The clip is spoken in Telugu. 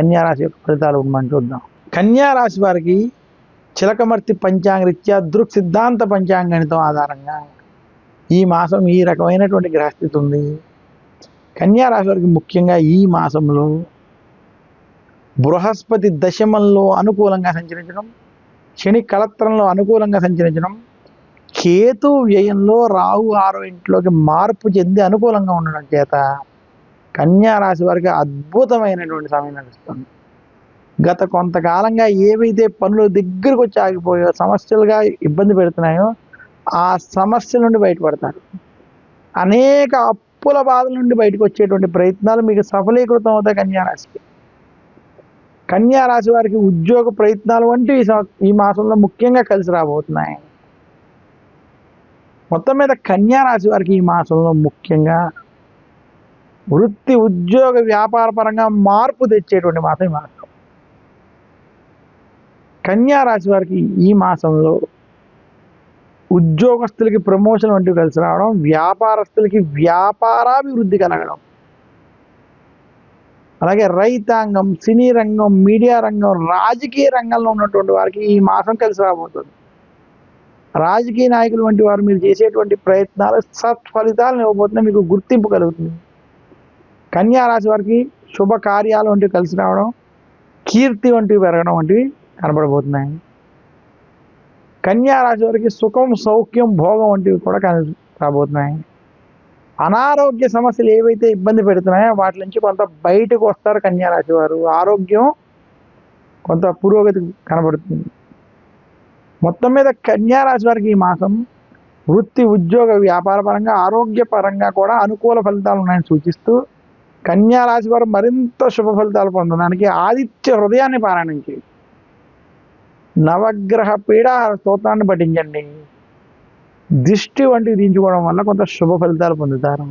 కన్యారాశి యొక్క ఫలితాలు మనం చూద్దాం. కన్యారాశి వారికి చిలకమర్తి పంచాంగరీత్యా దృక్ సిద్ధాంత పంచాంగణితం ఆధారంగా ఈ మాసం ఈ రకమైనటువంటి గ్రహస్థితి ఉంది. కన్యారాశి వారికి ముఖ్యంగా ఈ మాసంలో బృహస్పతి దశమంలో అనుకూలంగా సంచరించడం శని కళత్రంలో అనుకూలంగా సంచరించడం కేతు వ్యయంలో రాహు ఆరో ఇంట్లోకి మార్పు చెంది అనుకూలంగా ఉండడం చేత రాశి వారికి అద్భుతమైనటువంటి సమయం నడుస్తుంది. గత కొంతకాలంగా ఏవైతే పనులు దగ్గరకు వచ్చి ఆగిపోయో సమస్యలుగా ఇబ్బంది పెడుతున్నాయో ఆ సమస్యల నుండి బయటపడతారు. అనేక అప్పుల బాధల నుండి బయటకు వచ్చేటువంటి ప్రయత్నాలు మీకు సఫలీకృతం అవుతాయి కన్యా కన్యారాశి కన్యా రాశి వారికి ఉద్యోగ ప్రయత్నాలు వంటివి ఈ ఈ మాసంలో ముఖ్యంగా కలిసి రాబోతున్నాయి. మొత్తం మీద కన్యా రాశి వారికి ఈ మాసంలో ముఖ్యంగా వృత్తి ఉద్యోగ వ్యాపార పరంగా మార్పు తెచ్చేటువంటి మాసం ఈ మాసం. కన్యా రాశి వారికి ఈ మాసంలో ఉద్యోగస్తులకి ప్రమోషన్ వంటివి కలిసి రావడం వ్యాపారస్తులకి వ్యాపారాభివృద్ధి కలగడం. అలాగే రైతాంగం సినీ రంగం మీడియా రంగం రాజకీయ రంగంలో ఉన్నటువంటి వారికి ఈ మాసం కలిసి రాబోతుంది. రాజకీయ నాయకులు వంటి వారు మీరు చేసేటువంటి ప్రయత్నాలు సత్ఫలితాలను ఇవ్వబోతున్నాయి మీకు గుర్తింపు కలుగుతుంది. కన్యారాశి వారికి శుభకార్యాలు వంటివి కలిసి రావడం కీర్తి వంటివి పెరగడం వంటివి కనబడబోతున్నాయి. కన్యారాశి వారికి సుఖం సౌఖ్యం భోగం వంటివి కూడా కని రాబోతున్నాయి. అనారోగ్య సమస్యలు ఏవైతే ఇబ్బంది పెడుతున్నాయో వాటి నుంచి కొంత బయటకు వస్తారు కన్యారాశి వారు. ఆరోగ్యం కొంత పురోగతి కనబడుతుంది. మొత్తం మీద కన్యారాశి వారికి ఈ మాసం వృత్తి ఉద్యోగ వ్యాపార పరంగా ఆరోగ్య పరంగా కూడా అనుకూల ఫలితాలు ఉన్నాయని సూచిస్తూ కన్యా రాశి వారు మరింత శుభ ఫలితాలు పొందడానికి ఆదిత్య హృదయాన్ని పారాయణం చేయండి నవగ్రహ పీడాహార స్తోత్రాన్ని పఠించండి. దిష్టి వంటివి దించుకోవడం వల్ల కొంత శుభ ఫలితాలు పొందుతారు.